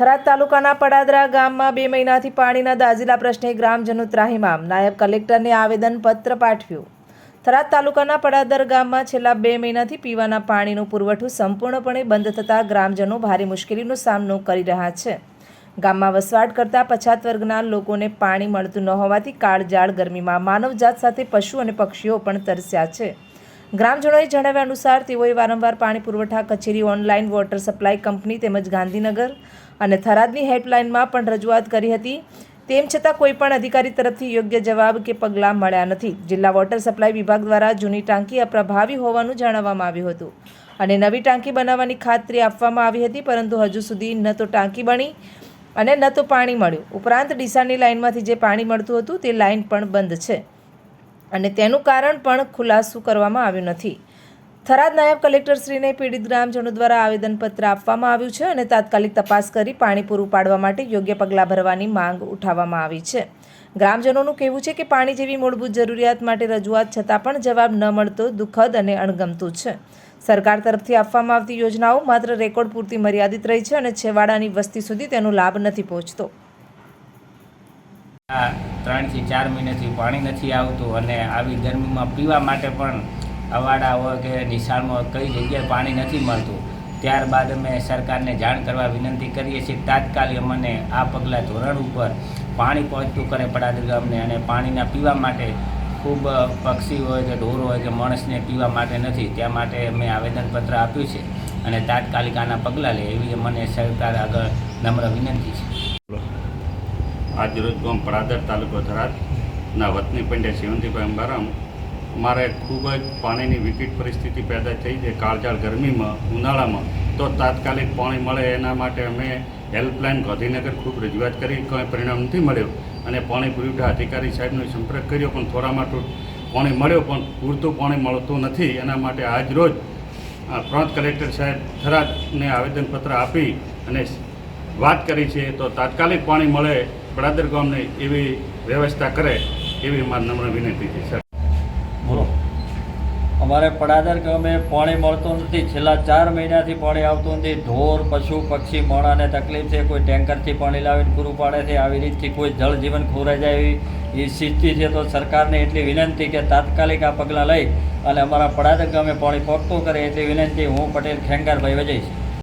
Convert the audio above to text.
થરાદ તાલુકાના પડાદરા ગામમાં બે મહિનાથી પાણીના દાઝીલા પ્રશ્ને ગ્રામજનો ત્રાહિમામ. નાયબ કલેક્ટરને આવેદનપત્ર પાઠવ્યું. થરાદ તાલુકાના પડાદર ગામમાં છેલ્લા બે મહિનાથી પીવાના પાણીનું પુરવઠો સંપૂર્ણપણે બંધ થતાં ગ્રામજનો ભારે મુશ્કેલીનો સામનો કરી રહ્યા છે. ગામમાં વસવાટ કરતા પછાત વર્ગના લોકોને પાણી મળતું ન હોવાથી કાળજાળ ગરમીમાં માનવજાત સાથે પશુ અને પક્ષીઓ પણ તરસ્યા છે. ગ્રામજનોએ જણાવ્યા અનુસાર તેઓએ વારંવાર પાણી પુરવઠા કચેરી ઓનલાઈન વોટર સપ્લાય કંપની તેમજ ગાંધીનગર અને થરાદની હેલ્પલાઇનમાં પણ રજૂઆત કરી હતી. તેમ છતાં કોઈ પણ અધિકારી તરફથી યોગ્ય જવાબ કે પગલાં મળ્યા નથી. જિલ્લા વોટર સપ્લાય વિભાગ દ્વારા જૂની ટાંકી અપ્રભાવી હોવાનું જણાવવામાં આવ્યું હતું અને નવી ટાંકી બનાવવાની ખાતરી આપવામાં આવી હતી, પરંતુ હજુ સુધી ન તો ટાંકી બની અને ન તો પાણી મળ્યું. ઉપરાંત ડીસાની લાઇનમાંથી જે પાણી મળતું હતું તે લાઇન પણ બંધ છે. અને તેનું કારણ પણ ખુલાસું કરવામાં આવ્યું નથી. થરાદ નાયબ કલેક્ટરશ્રીને પીડિત ગ્રામજનો દ્વારા આવેદનપત્ર આપવામાં આવ્યું છે અને તાત્કાલિક તપાસ કરી પાણી પૂરું પાડવા માટે યોગ્ય પગલાં ભરવાની માંગ ઉઠાવવામાં આવી છે. ગ્રામજનોનું કહેવું છે કે પાણી જેવી મૂળભૂત જરૂરિયાત માટે રજૂઆત છતાં પણ જવાબ ન મળતો, દુઃખદ અને અણગમતું છે. સરકાર તરફથી આપવામાં આવતી યોજનાઓ માત્ર રેકોર્ડ પૂરતી મર્યાદિત રહી છે અને છેવાડાની વસ્તી સુધી તેનો લાભ નથી પહોંચતો. આ ત્રણથી ચાર મહિનાથી પાણી નથી આવતું અને આવી ગરમીમાં પીવા માટે પણ અવાડા હોય કે નિશાળમાં કઈ જગ્યાએ પાણી નથી મળતું. ત્યારબાદ અમે સરકારને જાણ કરવા વિનંતી કરીએ છીએ, તાત્કાલિક અમને આ પગલાં ધોરણ ઉપર પાણી પહોંચતું કરે પડાદર ગામને અને પાણીના પીવા માટે ખૂબ પક્ષી હોય કે ઢોર હોય કે માણસને પીવા માટે નથી, ત્યાં માટે અમે આવેદનપત્ર આપ્યું છે અને તાત્કાલિક આના પગલાં લે એવી મને સરકાર આગળ નમ્ર વિનંતી છે. આજ રોજ ગામ પડાદર તાલુકો ધરાજના વતની પંડ્યા શિવંતીભાઈ અંબારામ. મારે ખૂબ જ પાણીની વિકટ પરિસ્થિતિ પેદા થઈ છે. કાળજાળ ગરમીમાં, ઉનાળામાં, તો તાત્કાલિક પાણી મળે એના માટે અમે હેલ્પલાઇન ગાંધીનગર ખૂબ રજૂઆત કરી. કોઈ પરિણામ નથી મળ્યું અને પાણી પુરવઠા અધિકારી સાહેબનો સંપર્ક કર્યો, પણ થોડામાં પાણી મળ્યો, પણ પૂરતું પાણી મળતું નથી. એના માટે આજ રોજ, આ પ્રાંત કલેક્ટર સાહેબ થરાદને આવેદનપત્ર આપી અને વાત કરી છે, તો તાત્કાલિક પાણી મળે બળાદર ગામને એવી વ્યવસ્થા કરે એવી મારી નમ્ર વિનંતી છે, સર. બોલો. અમારે પડાદર ગામે પાણી મળતું નથી. છેલ્લા ચાર મહિનાથી પાણી આવતું નથી. ઢોર, પશુ, પક્ષી, મોણાને તકલીફ છે. કોઈ ટેન્કરથી પાણી લાવીને પૂરું પાડે છે. આવી રીતથી કોઈ જળ જીવન ખોરાઈ જાય એવી એ સ્થિતિ છે. તો સરકારને એટલી વિનંતી કે તાત્કાલિક આ પગલાં લઈ અને અમારા પડાદર ગામે પાણી પહોંચતું કરે એટલી વિનંતી. હું પટેલ ખેંગારભાઈ વજઈશ